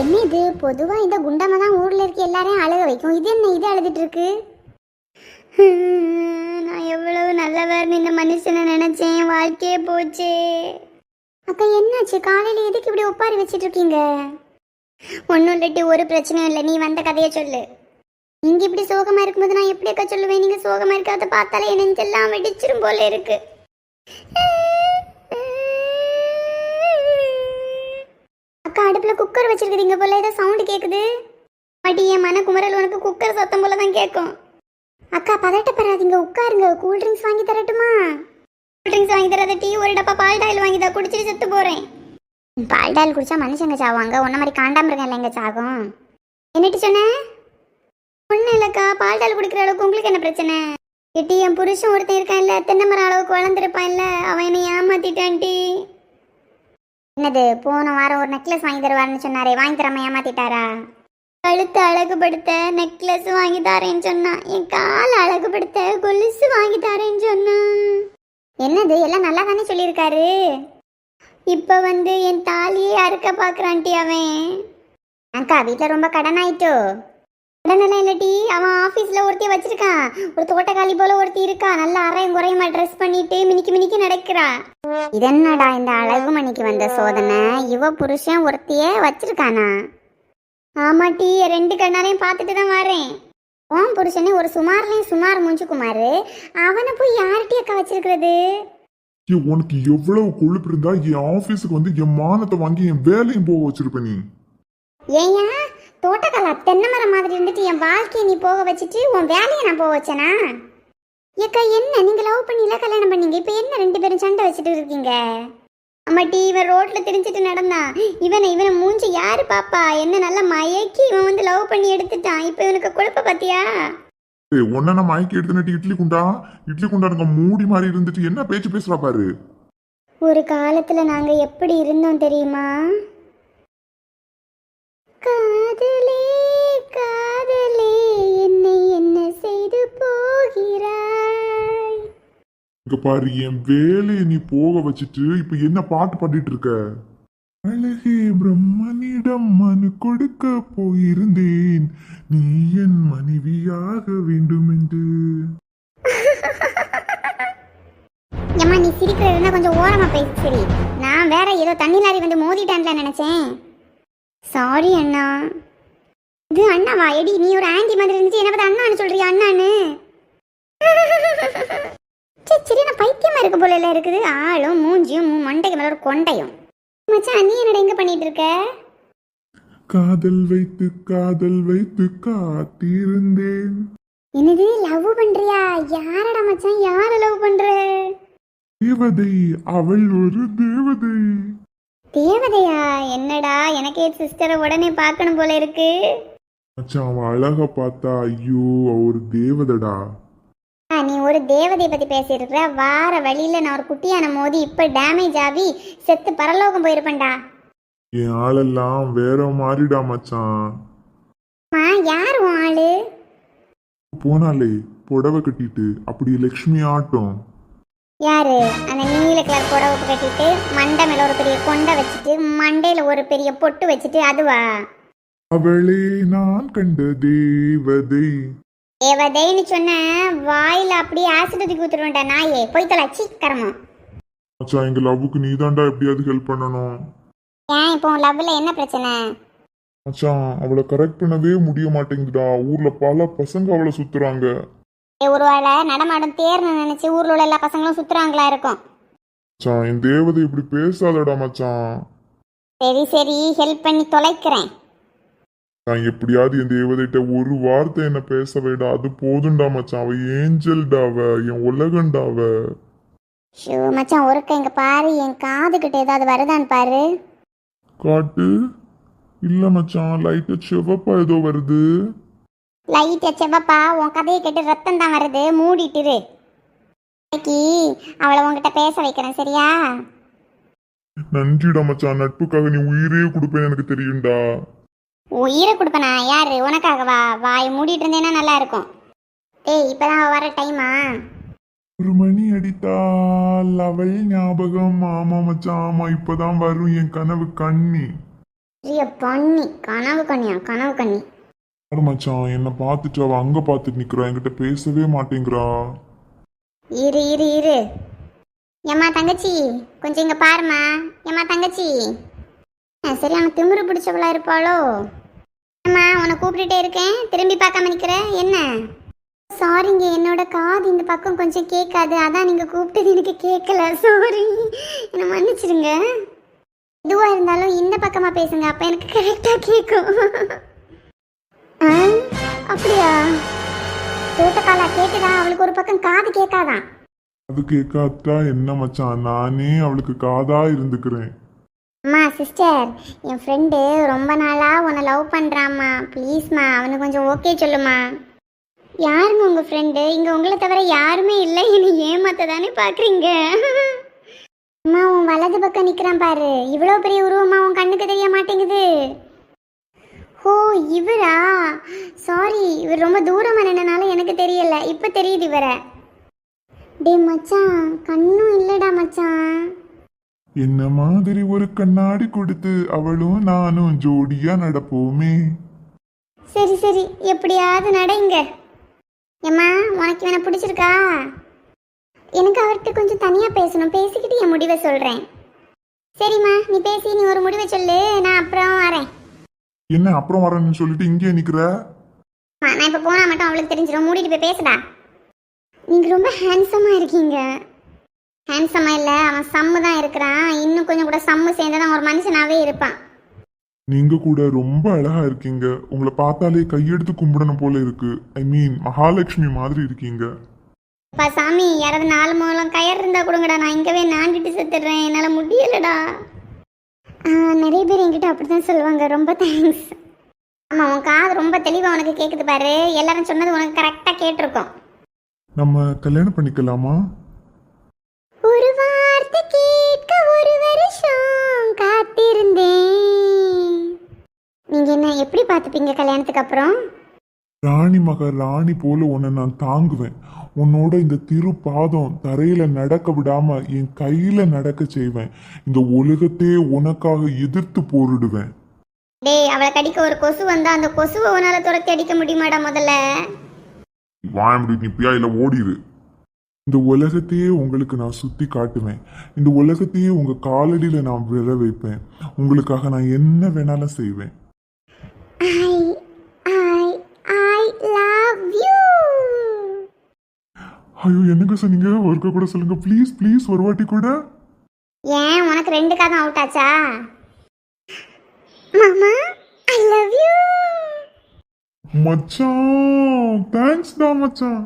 என்ன இது? பொதுவாக இந்த குண்டம்மா தான் ஊரில் இருக்க. எல்லாரையும் அழுக வைக்கும். இது என்ன? இது அழுதுட்டு இருக்கு. நான் எவ்வளவு நல்லவர்னு இந்த மனுஷனை நினச்சேன். வாழ்க்கையே போச்சு. அக்கா என்னாச்சு? காலையில் எதுக்கு இப்படி ஒப்பாரி வச்சிட்டு இருக்கீங்க? ஒன்றும் இல்லாட்டி ஒரு பிரச்சனையும் இல்லை. நீ வந்த கதையை சொல்லு. இங்கே இப்படி சோகமாக இருக்கும்போது நான் எப்படி அக்கா சொல்லுவேன்? நீங்கள் சோகமாக இருக்கிறத பார்த்தாலே என் நெஞ்செல்லாம் வெடிச்சிரும் போல இருக்குது அக்கா அடுப்பில் குக்கர் வச்சிருக்கீங்க போல ஏதோ சவுண்டு கேட்குது பாட்டி என் மன குமரல் உனக்கு குக்கர் சத்தம் போல தான் கேட்கும் அக்கா பதட்டப்படாதீங்க உட்காருங்க கூல் ட்ரிங்க்ஸ் வாங்கி தரட்டுமா? கூல் ட்ரிங்க்ஸ் வாங்கி தராத டீ ஒரு டப்பா பால் டாயில் வாங்கி தான் குடிச்சிட்டு செத்து போகிறேன் பால் டாயில் குடிச்சா மனுஷங்க சாவாங்க உன்ன மாதிரி காண்டாம இருக்கேன் சாகும். என்னட்டு சொன்னேன் ஒன்றும் இல்லைக்கா பால் டால் குடிக்கிற அளவுக்கு உங்களுக்கு என்ன பிரச்சனை? எட்டி என் புருஷன் ஒருத்தன் இருக்கான்ல தென்னை மரம் அளவுக்கு வளர்ந்துருப்பான்ல அவன் என்னை ஏமாத்திட்டான்ட்டி என்னது போன வாரம் ஒரு நெக்லஸ் வாங்கி தருவாருன்னு சொன்னாரே வாங்கி தராம ஏமாத்திட்டாரா? கழுத்து அழகுபடுத்த நெக்லஸ் வாங்கி தரேன்னு சொன்னான் என் கால் அழகுபடுத்த கொலுசு வாங்கி தரேன்னு சொன்னான் என்னது எல்லாம் நல்லா தானே சொல்லியிருக்காரு? இப்போ வந்து என் தாலியே அறுக்க பார்க்குறான்ட்டி அவன். அக்கா வீட்டில் ரொம்ப கடன் ஆயிட்டோ? கடனெல்லாம் இல்லட்டி அவன் ஆஃபீஸில் ஒருத்தி வச்சிருக்கான். ஒரு தோட்டக்காளி போல ஒருத்தி இருக்கா. நல்லா அரையும் குறையுமா? ட்ரெஸ் பண்ணிட்டு மினிக்கி மினிக்கி நடக்கிறா. இதென்னடா இந்த அழகு மணிக்கு வந்த சோதனை? இவ புருஷன் ஒருத்தியே வச்சிருக்கானா? ஆமாட்டி ரெண்டு கண்ணாரையும் பார்த்துட்டு தான் வரேன். உன் புருஷனே ஒரு சுமார்லையும் சுமார் மூஞ்சி குமார். அவனை போய் யார்கிட்டயே அக்கா வச்சிருக்கிறது? உனக்கு எவ்வளவு கொழுப்பு இருந்தா என் ஆபீஸுக்கு வந்து என் மானத்தை வாங்கி என் வேலையும் போக வச்சிருப்ப நீ. ஏயா தோட்டக்கால தென்னை மரம் மாதிரி இருந்துட்டு என் வாழ்க்கையை நீ போக வச்சுட்டு உன் வேலையை நான் போக வச்சேனா? ஏக்கா என்ன? நீங்க லவ் பண்ணில கல்யாணம் பண்ணீங்க. இப்போ என்ன ரெண்டு பேரும் சண்டை வச்சுட்டு இருக்கீங்க? அம்மாட்டி இவன் ரோட்ல திரிஞ்சிட்டு நடந்தான் இவனை இவனை மூஞ்சி யாரு பாப்பா? என்ன நல்லா மயக்கி இவன் வந்து லவ் பண்ணி எடுத்துட்டான். இப்போ இவனுக்கு குழப்ப பாத்தியா? உன்னை நான் மயக்கி எடுத்து நட்டு இட்லி குண்டா? இட்லி குண்டா மூடி மாதிரி இருந்துட்டு என்ன பேச்சு பேசுறா பாரு? ஒரு காலத்துல நாங்க எப்படி இருந்தோம் தெரியுமா காதலே காதலே என்னை என்ன செய்து போகிறாய் இங்க பாரு என் வேலையை நீ போக வச்சுட்டு இப்ப என்ன பாட்டு பாடிட்டு இருக்க? அழகே பிரம்மனிடம் மனு கொடுக்க போயிருந்தேன். நீ என் மனைவியாக வேண்டும் என்று. ஏமா நீ சிரிக்கிறதுனா கொஞ்சம் ஓரமா பேசு சரி. நான் வேற ஏதோ தண்ணி லாரி வந்து மோதிட்டேன்ல நினைச்சேன். சாரி அண்ணா. இது அண்ணாவா? எடி நீ ஒரு ஆண்டி மாதிரி இருந்துச்சு. என்ன பார்த்து அண்ணான்னு சொல்றியா அண்ணான்னு? சரி சரி நான் பைத்தியமா இருக்க போல இல்ல இருக்குது. ஆளும் மூஞ்சியும் மண்டைக்கு மேல ஒரு கொண்டையும். மச்சான் நீ என்னடா எங்க பண்ணிட்டு இருக்க? காதல் வைத்து காதல் வைத்து காத்திருந்தேன். என்னது லவ் பண்றியா? யாரடா மச்சான் யார லவ் பண்ற? தேவதை அவள் ஒரு தேவதை. தேவதையா? என்னடா எனக்கே சிஸ்டரை உடனே பார்க்கணும் போல இருக்கு. மச்சான் அவன் அழகா பார்த்தா ஐயோ அவ ஒரு தேவதடா. நீ ஒரு தேவதையை பத்தி பேசிட்டு இருக்க வார வழியில நான் ஒரு குட்டியான மோதி இப்ப டேமேஜ் ஆகி செத்து பரலோகம் போயிருப்பேன்டா. என் ஆளெல்லாம் வேற மாதிரிடா மச்சான். மா யார் உன் ஆளு? போனாலே புடவை கட்டிட்டு அப்படி லக்ஷ்மி ஆட்டம். யாரு? அந்த நீல கலர் புடவை கட்டிட்டு மண்டை மேல ஒரு பெரிய கொண்டை வச்சுட்டு மண்டையில ஒரு பெரிய பொட்டு வச்சுட்டு அதுவா? அவளே நான் கண்ட தேவதை. தேவதைன்னு சொன்ன வாயில அப்படியே ஆசிட் தூக்கி ஊத்துருவேன்டா நாயே. போய் தொலை சீக்கிரமா மச்சான் எங்க லவ்வுக்கு நீதான்டா எப்படியாவது ஹெல்ப் பண்ணணும். ஏன் இப்போ உன் லவ்ல என்ன பிரச்சனை? மச்சான் அவளை கரெக்ட் பண்ணவே முடிய மாட்டேங்குதுடா. ஊர்ல பல பசங்க அவளை சுத்துறாங்க. ஏ, ஒருவேளை நடமாடும் தேர்னு நினைச்சு ஊர்ல உள்ள எல்லா பசங்களும் சுத்துறாங்களா இருக்கும்? மச்சான் என் தேவதை இப்படி பேசாதடா மச்சான். சரி சரி ஹெல்ப் பண்ணி தொலைக்கிறேன். நான் எப்படியாவது என் தேவதைட்ட ஒரு வார்த்தை என்ன பேச வேடா அது போதும்டா மச்சான். அவ ஏஞ்சல்டா அவ. என் உலகண்டா அவ. ஷோ மச்சான் ஒருக்க இங்க பாரு. என் காது கிட்ட ஏதாவது வருதான்னு பாரு. காட்டு. இல்ல மச்சான் லைட்டா செவப்பா ஏதோ வருது. லைட்ட செவப்பா? உன் கதையை கேட்டு ரத்தம் தான் வருது. மூடிட்டுரு இன்னைக்கு அவளை உன்கிட்ட பேச வைக்கிறேன் சரியா? நன்றிடா மச்சான். நட்புக்காக நீ உயிரே கொடுப்பேன்னு எனக்கு தெரியும்டா. உயிரை கொடுப்பனா? யாரு? உனக்காகவா வாய் மூடிட்டு இருந்தேன்னா நல்லா இருக்கும் ஏய் இப்பதான் வர டைமா ஒரு மணி அடித்தால் அவள் ஞாபகம். ஆமா மச்சான் ஆமா இப்பதான் வரும் என் கனவு கண்ணி. பண்ணி கனவு கண்ணியா? கனவு கண்ணி. யாரு மச்சான்? என்னை பார்த்துட்டு அவ அங்க பார்த்துட்டு நிக்கிறா. என்கிட்ட பேசவே மாட்டேங்கிறா. இரு இரு இரு. ஏம்மா தங்கச்சி கொஞ்சம் இங்க பாரும்மா. ஏம்மா தங்கச்சி. ஆ, அவன் திமிரு பிடிச்சவளா இருப்பாளோ? அம்மா உன்னை கூப்பிட்டுட்டே இருக்கேன். திரும்பி பார்க்காம நிக்கிற. என்ன? சாரிங்க என்னோட காது இந்த பக்கம் கொஞ்சம் கேட்காது. அதான் நீங்கள் கூப்பிட்டது எனக்கு கேட்கல. சாரி என்னை மன்னிச்சிடுங்க. எதுவாக இருந்தாலும் இந்த பக்கமாக பேசுங்க. அப்போ எனக்கு கரெக்டாக கேட்கும். ஆ, அப்படியா? தோட்டக்காலா கேட்டுதா அவளுக்கு ஒரு பக்கம் காது கேட்காதான் அது கேட்காத்தா என்ன மச்சான்? நானே அவளுக்கு காதா இருந்துக்கிறேன். சிஸ்டர் என் ஃப்ரெண்டு ரொம்ப நாளாக உன்னை லவ் பண்ணுறாம்மா ப்ளீஸ்மா அவனுக்கு கொஞ்சம் ஓகே சொல்லுமா. யாருங்க உங்கள் ஃப்ரெண்டு இங்கே உங்களை தவிர யாருமே இல்லை. என்னை ஏமாத்த தானே பார்க்குறீங்க அம்மா உன் வலது பக்கம் நிற்கிறான் பாரு. இவ்வளோ பெரிய உருவமா உன் கண்ணுக்கு தெரிய மாட்டேங்குது. ஓ இவரா? சாரி இவர் ரொம்ப தூரமாக நின்னனால எனக்கு தெரியல. இப்போ தெரியுது இவரை. டே மச்சான் கண்ணும் இல்லைடா மச்சான். என்ன மாதிரி ஒரு கண்ணாடி கொடுத்து அவளும் நானும் ஜோடியா நடப்போமே? சரி சரி. எப்படியாவது நடைங்க. ஏம்மா உனக்கு இவனை பிடிச்சிருக்கா? எனக்கு அவர்கிட்ட கொஞ்சம் தனியாக பேசணும். பேசிக்கிட்டு என் முடிவை சொல்கிறேன் சரிம்மா நீ பேசி நீ ஒரு முடிவை சொல்லு. நான் அப்புறம் வரேன். என்ன அப்புறம் வரேன்னு சொல்லிட்டு இங்கே நிக்கிற? அம்மா, நான் இப்போ போனால் மட்டும் அவளுக்கு தெரிஞ்சிடும் மூடிட்டு போய் பேசுடா. நீங்கள் ரொம்ப ஹேண்ட்ஸமாக இருக்கீங்க. ஹேண்ட்ஸமாக இல்லை அவன் சம்மு தான் இருக்கிறான். இன்னும் கொஞ்சம் கூட சம்மு சேர்ந்து தான் ஒரு மனுஷனாகவே இருப்பான். நீங்க கூட ரொம்ப அழகா இருக்கீங்க. உங்களை பார்த்தாலே கையெடுத்து கும்பிடணும் போல இருக்கு. ஐ மீன் மகாலட்சுமி மாதிரி இருக்கீங்க. அப்பா சாமி யாராவது நாலு மூலம் கயர் இருந்தா கொடுங்கடா. நான் இங்கவே நாண்டிட்டு செத்துடுறேன். என்னால் முடியலடா. நிறைய பேர் என்கிட்ட அப்படி தான் சொல்லுவாங்க. ரொம்ப தேங்க்ஸ் ஆமாம் உன் காது ரொம்ப தெளிவாக உனக்கு கேட்குது பாரு. எல்லாரும் சொன்னது உனக்கு கரெக்டாக கேட்டிருக்கோம். நம்ம கல்யாணம் பண்ணிக்கலாமா? நீங்க என்ன எப்படி பார்த்துப்பீங்க கல்யாணத்துக்கு அப்புறம்? ராணி மக ராணி போல உன்னை நான் தாங்குவேன். உன்னோட இந்த திரு பாதம் தரையில நடக்க விடாம என் கையில நடக்க செய்வேன். இந்த உலகத்தையே உனக்காக எதிர்த்து போரிடுவேன். டேய் அவளை கடிக்க ஒரு கொசு வந்தா அந்த கொசுவை உன்னால துரத்தி அடிக்க முடியுமாடா முதல்ல? வாய் நிப்பியா இல்ல ஓடிடு இந்த உலகத்தையே உங்களுக்கு நான் சுத்தி காட்டுவேன். இந்த உலகத்தையே உங்க காலடியில நான் விழ வைப்பேன் உங்களுக்காக நான் என்ன வேணாலும் செய்வேன் ஐ ஐ ஐ லவ் யூ ஐயோ என்னங்க சொன்னீங்க ஒருக்க கூட சொல்லுங்க. ப்ளீஸ் ப்ளீஸ் ஒரு வாட்டி கூட. ஏன் உனக்கு ரெண்டு காதம் அவுட் ஆச்சா? மாமா ஐ லவ் யூ மச்சான் தேங்க்ஸ் தான் மச்சான்.